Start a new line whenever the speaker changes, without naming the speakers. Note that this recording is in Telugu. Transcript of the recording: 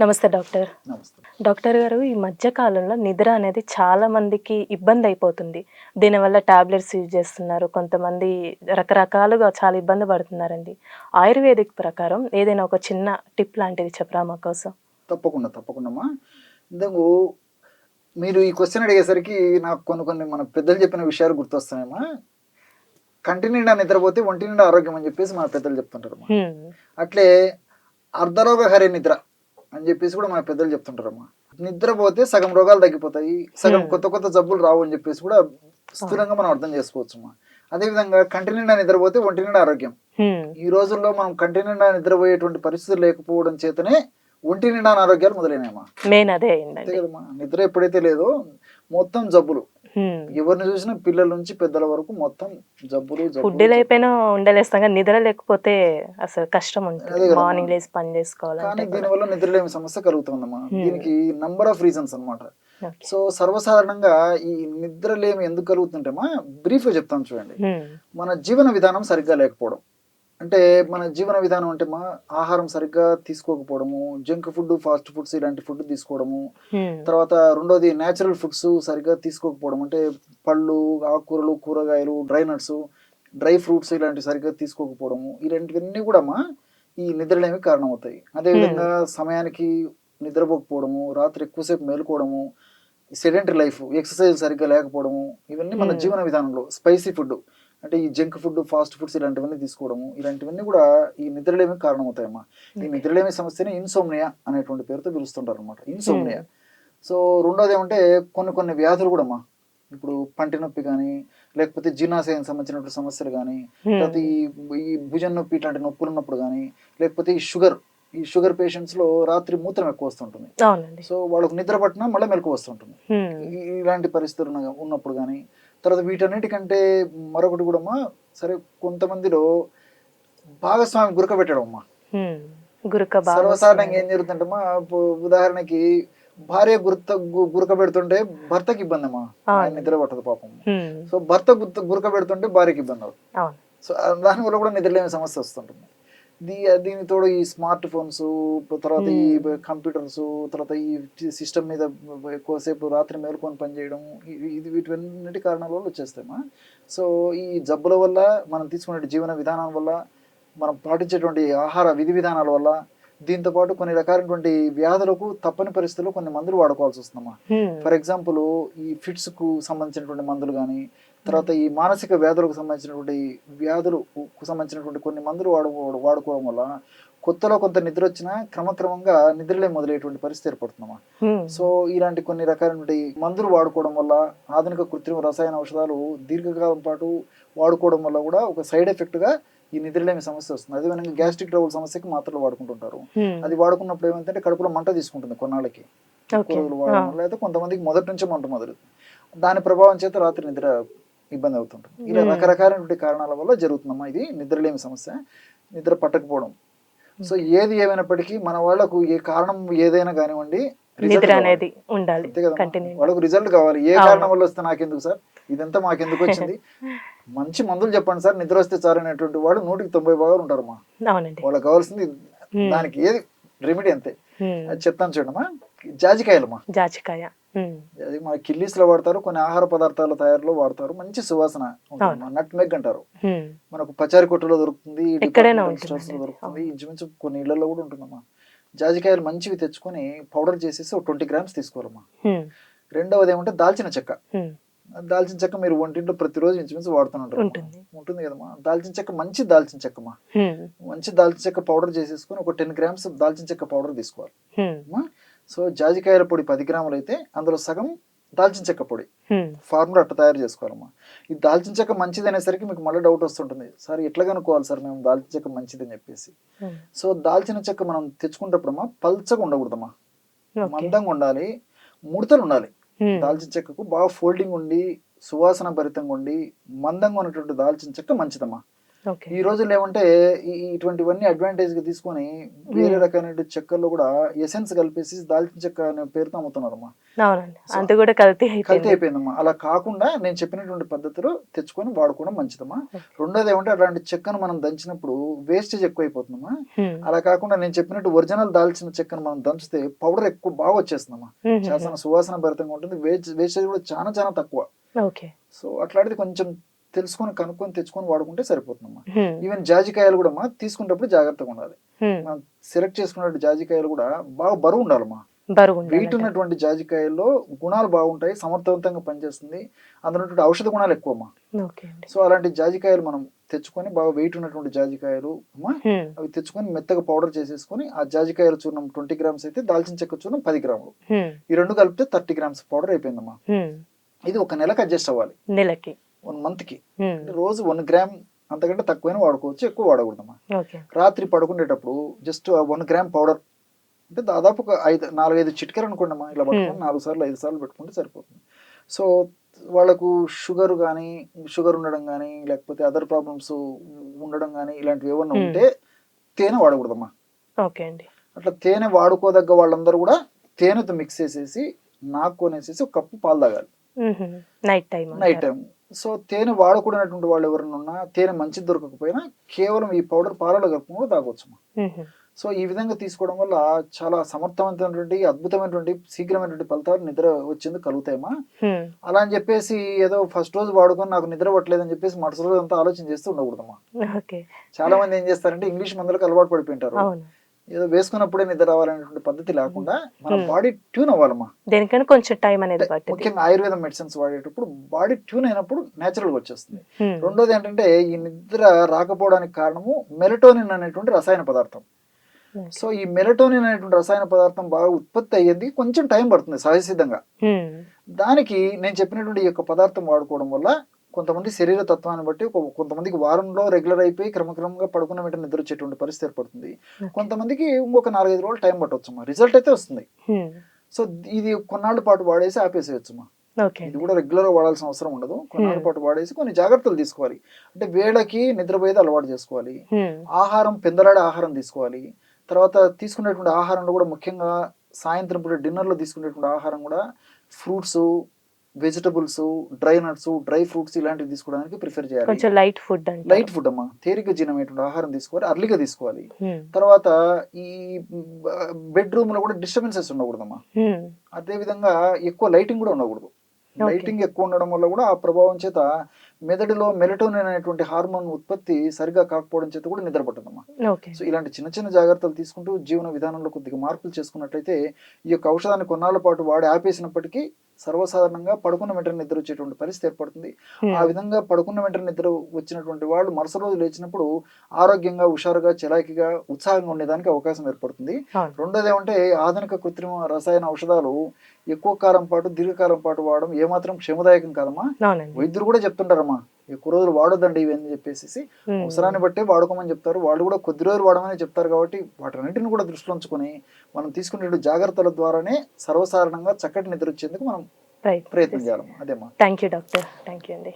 నమస్తే డాక్టర్. డాక్టర్ గారు ఈ మధ్య కాలంలో నిద్ర అనేది చాలా మందికి ఇబ్బంది అయిపోతుంది దీనివల్ల టాబ్లెట్స్ యూజ్ చేస్తున్నారు. కొంతమంది రకరకాలుగా చాలా ఇబ్బంది పడుతున్నారండి. ఆయుర్వేదిక్ ప్రకారం ఏదైనా ఒక చిన్న టిప్ లాంటిది చెప్పరా మా కోసం?
తప్పకుండా తప్పకుండా అమ్మా. ఇందుకు మీరు ఈ క్వశ్చన్ అడిగేసరికి నాకు కొన్ని కొన్ని మన పెద్దలు చెప్పిన విషయాలు గుర్తొస్తున్నాయమ్మా. కంటి నిండా నిద్రపోతే ఒంటి నిండా ఆరోగ్యం అని చెప్పేసి మన పెద్దలు చెప్తుంటారమ్మా.
హ్మ్.
అట్లే అర్ధరోగ హరి నిద్ర అని చెప్పేసి కూడా మన పెద్దలు చెప్తుంటారమ్మా నిద్రపోతే సగం రోగాలు తగ్గిపోతాయి సగం. కొత్త కొత్త జబ్బులు రావు అని చెప్పేసి కూడా స్థూలంగా మనం అర్థం చేసుకోవచ్చమ్మా అదేవిధంగా కంటి నిండా నిద్రపోతే ఒంటి నిండా ఆరోగ్యం. ఈ రోజుల్లో మనం కంటి నిండా నిద్రపోయేటువంటి పరిస్థితులు లేకపోవడం చేతనే ఒంటి నిండా అనారోగ్యాలు మొదలైనాయమ్మా
మెయిన్ అదే
నిద్ర ఎప్పుడైతే లేదో మొత్తం జబ్బులు. ఎవరిని చూసినా పిల్లల నుంచి పెద్దల వరకు మొత్తం జబ్బులు
ఫుడ్
జబ్బులు
అయిపోయినా ఉండలేస్తాం కానీ నిద్ర లేకపోతే అసలు కష్టం ఉంటుంది. మార్నింగ్ లేసి పని
కానీ
చేసుకోవాలంటే కూడా.
దీనివల్ల నిద్రలేమి సమస్య కలుగుతుందమ్మా
Hmm.
దీనికి నంబర్ ఆఫ్ రీజన్స్ అన్నమాట
ఓకే.
సో సర్వసాధారణంగా ఈ నిద్రలేమి ఎందుకు కలుగుతుంటేమా బ్రీఫ్గా చెప్తాను చూడండి
హ్మ్.
మన జీవన విధానం సరిగ్గా లేకపోవడం అంటే మన జీవన విధానం అంటే మా ఆహారం సరిగ్గా తీసుకోకపోవడము జంక్ ఫుడ్ ఫాస్ట్ ఫుడ్స్ ఇలాంటి ఫుడ్ తీసుకోవడము
హ్మ్.
తర్వాత రెండోది నేచురల్ ఫుడ్స్ సరిగ్గా తీసుకోకపోవడం అంటే పళ్ళు ఆకుకూరలు కూరగాయలు డ్రై నట్స్ డ్రై ఫ్రూట్స్ ఇలాంటివి సరిగ్గా తీసుకోకపోవడము ఇలాంటివన్నీ కూడా మా ఈ నిద్రలేమి కారణమవుతాయి అదేవిధంగా సమయానికి నిద్రపోకపోవడము రాత్రి ఎక్కువసేపు మేలుకోవడము సెడెంటరీ లైఫ్ ఎక్సర్సైజ్ సరిగ్గా లేకపోవడము ఇవన్నీ మన
Hmm.
జీవన విధానంలో స్పైసీ ఫుడ్ అంటే ఈ జంక్ ఫుడ్ ఫాస్ట్ ఫుడ్స్ ఇలాంటివన్నీ తీసుకోవడము ఇలాంటివన్నీ కూడా ఈ నిద్రలేమి కారణమవుతాయమ్మా. ఈ
Okay.
నిద్రలేమి సమస్యని ఇన్సోమ్నియా అనేటువంటి పేరుతో పిలుస్తుంటారు అనమాట ఇన్సోమ్నియా సో రెండోది ఏమంటే కొన్ని కొన్ని వ్యాధులు కూడా అమ్మా ఇప్పుడు పంటి నొప్పి కానీ లేకపోతే జీర్ణాశయం సంబంధించినటువంటి సమస్యలు కానీ. తర్వాత ఈ ఈ భుజం నొప్పి ఇట్లాంటి నొప్పులు ఉన్నప్పుడు కానీ లేకపోతే ఈ షుగర్ ఈ షుగర్ పేషెంట్స్లో రాత్రి మూత్రం ఎక్కువ వస్తుంటుంది. సో వాళ్ళకు నిద్ర పట్టినా మళ్ళీ మెలకు వస్తుంటుంది. ఇలాంటి పరిస్థితులు ఉన్న- ఉన్నప్పుడు కానీ తర్వాత వీటన్నిటికంటే మరొకటి కూడా అమ్మా సరే కొంతమందిలో భాగస్వామి గురక పెట్టడం అమ్మా.
గురక
సర్వసాధారణంగా ఏం. జరుగుతుంటమ్మా ఉదాహరణకి భార్య గుర్త గురక పెడుతుంటే భర్తకి ఇబ్బంది అమ్మా నిద్ర పట్టదు పాపం. సో భర్త గుర్త గురక పెడుతుంటే భార్యకి ఇబ్బంది అవుతుంది సో ఆ దాని వల్ల కూడా నిద్రలేని సమస్య వస్తుంటుంది. దీని తోడు ఈ స్మార్ట్ ఫోన్స్ తర్వాత ఈ. కంప్యూటర్స్ తర్వాత ఈ సిస్టమ్ మీద ఎక్కువసేపు రాత్రి మేలుకొని పనిచేయడం ఇది వీటివన్నిటి కారణాల వల్ల వచ్చేస్తాయమ్మా సో ఈ జబ్బుల వల్ల మనం తీసుకునే జీవన విధానం వల్ల మనం పాటించేటువంటి ఆహార విధి విధానాల వల్ల దీంతో పాటు కొన్ని రకాలైనటువంటి వ్యాధులకు తప్పని పరిస్థితుల్లో కొన్ని మందులు వాడుకోవాల్సి వస్తుందమ్మా. ఫర్ ఎగ్జాంపుల్ ఈ ఫిట్స్కు సంబంధించినటువంటి మందులు కానీ తర్వాత ఈ మానసిక వ్యాధులకు సంబంధించినటువంటి వ్యాధులకు సంబంధించినటువంటి కొన్ని మందులు వాడు వాడుకోవడం వల్ల కొత్తలో కొంత నిద్ర వచ్చినా క్రమక్రమంగా నిద్రలే మొదలయ్యేటువంటి పరిస్థితి ఏర్పడుతుందమ్మా.
హ్మ్.
సో ఇలాంటి కొన్ని రకాలైనటువంటి మందులు వాడుకోవడం వల్ల ఆధునిక కృత్రిమ రసాయన ఔషధాలు దీర్ఘకాలం పాటు వాడుకోవడం వల్ల కూడా ఒక సైడ్ ఎఫెక్ట్గా ఈ నిద్రలేమి సమస్య వస్తుంది. అదేవిధంగా గ్యాస్ట్రిక్ ట్రబుల్ సమస్యకి మాత్రలు వాడుకుంటుంటారు. అది వాడుకున్నప్పుడు ఏమంటే కడుపులో మంట తీసుకుంటుంది కొన్నాళ్ళకి. వాడడం వల్ల అయితే కొంతమందికి మొదటి నుంచే మంట మొదలుతుంది దాని ప్రభావం చేత రాత్రి నిద్ర ఇబ్బంది అవుతుంటుంది ఇలా. రకరకాలైనటువంటి కారణాల వల్ల జరుగుతుందమ్మా ఇది నిద్రలేమి సమస్య నిద్ర పట్టకపోవడం సో ఏది ఏమైనప్పటికీ మన వాళ్ళకు ఏ కారణం ఏదైనా కానివ్వండి
నిద్ర. అనేది ఉండాలి
వాళ్ళకు రిజల్ట్ కావాలి ఏ. కారణం వల్ల వస్తే నాకెందుకు సార్ ఇదంతా మాకెందుకు వచ్చింది మంచి మందులు చెప్పండి సార్ నిద్ర వస్తే చాలు అనేటువంటి వాడు నూటికి తొంభై భాగాలు ఉంటారమ్మా
అవునండి
వాళ్ళకి కావాల్సింది. దానికి ఏది రెమెడీ అంతే. అది చెప్తాను చూడమ్మా జాజికాయలమ్మా
జాజికాయ హ్మ్.
అది మన కిల్లీస్లో వాడతారు కొన్ని ఆహార పదార్థాల తయారులో వాడతారు. మంచి సువాసన నట్ మెగ్ అంటారు. మనకు పచారి కొట్టులో దొరుకుతుంది. దొరుకుతుంది. ఇంచుమించు కొన్ని ఇళ్ళలో కూడా ఉంటుందమ్మా. జాజికాయలు మంచివి తెచ్చుకొని పౌడర్ చేసేసి ఒక ట్వంటీ గ్రామ్స్ తీసుకోవాలమ్మా. రెండవది ఏమంటే దాల్చిన చెక్క. దాల్చిన చెక్క మీరు వంటింట్లో ప్రతిరోజు ఇంచుమించు వాడుతుంటారు
ఉంటుంది.
ఉంటుంది కదమ్మా. దాల్చిన చెక్క మంచి దాల్చిన చెక్కమ్మా
హ్మ్. మంచి
దాల్చిన చెక్క పౌడర్ చేసేసుకొని ఒక టెన్ గ్రామ్స్ దాల్చిన చెక్క పౌడర్ తీసుకోవాలి. సో జాజికాయల పొడి పది గ్రాములు అయితే అందులో సగం దాల్చిన చెక్క పొడి. ఫార్ములా అట్ట తయారు చేసుకోవాలమ్మా ఈ దాల్చిన చెక్క మంచిది అనేసరికి మీకు మళ్ళీ డౌట్ వస్తుంటుంది సార్ ఎట్లా కనుక్కోవాలి సార్ మేము దాల్చిన చెక్క మంచిది అని చెప్పేసి. సో దాల్చిన చెక్క మనం తెచ్చుకున్నప్పుడమ్మా పల్చగా ఉండకూడదమ్మా. మందంగా ఉండాలి ముడతలు ఉండాలి. దాల్చిన చెక్కకు బాగా ఫోల్డింగ్ ఉండి సువాసన భరితంగా ఉండి మందంగా ఉన్నటువంటి దాల్చిన చెక్క మంచిదమ్మా ఈ రోజుల్లో ఏమంటే ఇటువంటివన్నీ అడ్వాంటేజ్గా తీసుకొని వేరే. రకమైన చెక్కల్లో కూడా ఎసెన్స్ కలిపేసి దాల్చిన చెక్క అనే పేరుతో అమ్ముతున్నారమ్మా.
అంత కూడా కల్తీ
కల్తీ
అయిపోయింది
అయిపోయిందమ్మా. అలా కాకుండా నేను చెప్పినటువంటి పద్ధతిలో తెచ్చుకొని వాడుకోవడం మంచిదమ్మా. రెండోది ఏమంటే అలాంటి చెక్కను మనం దంచినప్పుడు వేస్టేజ్ ఎక్కువ అయిపోతుందమ్మా. అలా కాకుండా నేను చెప్పినట్టు ఒరిజినల్ దాల్చిన చెక్కను మనం దంచితే పౌడర్ ఎక్కువ బాగా వచ్చేస్తుందమ్మా. చాలా సువాసన భరితంగా ఉంటుంది. వేస్ట్ వేస్టేజ్ కూడా చాలా చాలా తక్కువ. సో అట్లాంటిది కొంచెం తెలుసుకొని కనుక్కొని తెచ్చుకొని వాడుకుంటే సరిపోతుందమ్మా. ఈవెన్ జాజికాయలు కూడా అమ్మా తీసుకునేటప్పుడు జాగ్రత్తగా ఉండాలి. మనం సెలెక్ట్ చేసుకున్నట్టు జాజికాయలు కూడా బాగా బరువు ఉండాలమ్మా వెయిట్. ఉన్నటువంటి జాజికాయల్లో గుణాలు బాగుంటాయి సమర్థవంతంగా పనిచేస్తుంది అందులో ఔషధ గుణాలు ఎక్కువమ్మా
ఓకే అండి
సో అలాంటి జాజికాయలు మనం తెచ్చుకొని బాగా వెయిట్ ఉన్నటువంటి జాజికాయలు అమ్మా. అవి తెచ్చుకొని మెత్తగా పౌడర్ చేసేసుకొని ఆ జాజికాయల చూర్ణం ట్వంటీ గ్రామ్స్ అయితే దాల్చిన చెక్క చూర్ణం పది గ్రాములు. ఈ రెండు కలిపితే థర్టీ గ్రామ్స్ పౌడర్ అయిపోయిందమ్మా. ఇది ఒక నెలకు అడ్జస్ట్ అవ్వాలి
నెలకి
వన్
మంత్కి.
అంటే రోజు వన్ గ్రామ్ అంతకంటే తక్కువైనా వాడుకోవచ్చు ఎక్కువ వాడకూడదమ్మా. రాత్రి పడుకునేటప్పుడు జస్ట్ వన్ గ్రామ్ పౌడర్ అంటే దాదాపు ఒక ఐదు నాలుగైదు చిటికెలు అనుకోండమ్మా ఇలా పట్టుకొని నాలుగు సార్లు ఐదు సార్లు పెట్టుకుంటే సరిపోతుంది. సో వాళ్ళకు షుగర్ కానీ షుగర్ ఉండడం కానీ లేకపోతే అదర్ ప్రాబ్లమ్స్ ఉండడం కానీ ఇలాంటివి ఏమన్నా
Hmm.
ఉంటే తేనె వాడకూడదమ్మా.
ఓకే అండి.
అట్లా తేనె వాడుకోదగ్గ వాళ్ళందరూ కూడా తేనెతో మిక్స్ చేసేసి నాక్కునేసేసి ఒక కప్పు పాలు తాగాలి.
Night time
night time so తేనె వాడకూడనటువంటి వాళ్ళు ఎవరైనా ఉన్నా తేనె మంచిది దొరకకపోయినా కేవలం ఈ పౌడర్ పాలలో కలుపుకొని కూడా తాగొచ్చు. సో ఈ విధంగా తీసుకోవడం వల్ల చాలా సమర్థవంతమైనటువంటి అద్భుతమైనటువంటి శీఘ్రమైనటువంటి ఫలితాలు నిద్ర వచ్చేందుకు కలుగుతాయమ్మా.
మ్మ్.
అలా అని చెప్పేసి ఏదో ఫస్ట్ రోజు వాడుకొని నాకు నిద్ర పట్టలేదని చెప్పేసి మరుసటి రోజు అంతా ఆలోచన చేస్తూ ఉండకూడదమ్మా. చాలా మంది ఏం చేస్తారంటే ఇంగ్లీష్ మందులకు అలవాటు పడిపోయింటారు ఏదో వేసుకున్నప్పుడే నిద్ర రావాలనేటువంటి పద్ధతి లేకుండా మన. బాడీ ట్యూన్ అవ్వాలమ్మా
దేనికైనా కొంచెం టైం అనేది
ముఖ్యంగా ఆయుర్వేదం మెడిసిన్స్ వాడేటప్పుడు బాడీ ట్యూన్ అయినప్పుడు natural గా వచ్చేస్తుంది. రెండోది ఏంటంటే ఈ నిద్ర రాకపోవడానికి కారణము మెలటోనిన్ అనేటువంటి రసాయన పదార్థం. సో ఈ మెలటోనిన్ అనేటువంటి రసాయన పదార్థం బాగా ఉత్పత్తి అయ్యేది కొంచెం టైం పడుతుంది సహజసిద్ధంగా. దానికి నేను చెప్పినటువంటి ఈ యొక్క పదార్థం వాడుకోవడం వల్ల కొంతమంది శరీర తత్వాన్ని బట్టి కొంతమందికి వారంలో రెగ్యులర్ అయిపోయి క్రమక్రమంగా పడుకున్న వెంటనే నిద్ర వచ్చేటువంటి పరిస్థితి ఏర్పడుతుంది. కొంతమందికి ఇంకొక నాలుగైదు రోజులు టైం పట్టవచ్చమ్మా రిజల్ట్ అయితే వస్తుంది. సో ఇది కొన్నాళ్ళ పాటు వాడేసి ఆపేసేయచ్చమ్మా.
ఓకే.
ఇది కూడా రెగ్యులర్గా వాడాల్సిన అవసరం ఉండదు. కొన్నాళ్ళ. పాటు వాడేసి కొన్ని జాగ్రత్తలు తీసుకోవాలి. అంటే వేళకి నిద్రపోయేది అలవాటు చేసుకోవాలి. ఆహారం పెందలాడే ఆహారం తీసుకోవాలి. తర్వాత తీసుకునేటువంటి ఆహారంలో కూడా ముఖ్యంగా సాయంత్రం పూట డిన్నర్లో తీసుకునేటువంటి ఆహారం కూడా fruits vegetables dry nuts dry fruits ఇలాంటివి తీసుకోవడానికి ప్రిఫర్ చేయాలి.
కొంచెం లైట్ ఫుడ్ అంటే.
లైట్ ఫుడ్ అమ్మా. తేలిక జీర్ణమైనటువంటి ఆహారం తీసుకోవాలి అర్లీగా తీసుకోవాలి. తర్వాత ఈ బెడ్రూమ్లో కూడా డిస్టర్బెన్సెస్ ఉండకూడదమ్మా.
మ్మ్.
అదే విధంగా ఎక్కువ లైటింగ్ కూడా ఉండకూడదు. లైటింగ్ ఎక్కువ ఉండడం వల్ల కూడా ఆ ప్రభావం చేత మెదడులో మెలటోనిన్ అనేటువంటి హార్మోన్ ఉత్పత్తి సరిగా కాకపోవడం చేత కూడా నిద్ర పట్టదమ్మా.
ఓకే.
సో ఇలాంటి చిన్న చిన్న జాగ్రత్తలు తీసుకుంటూ జీవన విధానంలో కొద్దిగా మార్పులు చేసుకున్నట్లయితే ఈ యొక్క ఔషధాన్ని కొన్నాళ్ళ పాటు వాడి ఆపేసినప్పటికీ సర్వసాధారణంగా పడుకున్న వెంటనే నిద్ర వచ్చేటువంటి పరిస్థితి ఏర్పడుతుంది. ఆ విధంగా పడుకున్న వెంటనే నిద్ర వచ్చినటువంటి వాళ్ళు మరుసటి రోజు లేచినప్పుడు ఆరోగ్యంగా హుషారుగా చలాకీగా ఉత్సాహంగా ఉండేదానికి అవకాశం ఏర్పడుతుంది. రెండోది ఏమంటే ఆధునిక కృత్రిమ రసాయన ఔషధాలు ఎక్కువ కాలం పాటు దీర్ఘకాలం పాటు వాడడం ఏమాత్రం క్షేమదాయకం కాదమ్మా. వైద్యులు కూడా చెప్తుంటారమ్మా. ఎక్కువ రోజులు వాడొద్దండి ఇవి అని చెప్పేసి. అవసరాన్ని బట్టే వాడుకోమని చెప్తారు. వాళ్ళు కూడా కొద్ది రోజులు వాడమని చెప్తారు కాబట్టి వాటన్నిటిని కూడా దృష్టిలో ఉంచుకొని మనం తీసుకునే జాగ్రత్తల ద్వారానే సర్వసాధారణంగా చక్కటి నిద్ర వచ్చేందుకు మనం ప్రయత్నం చేయాలమ్మా అదేమ్మా
thank you doctor. Thank you అండి.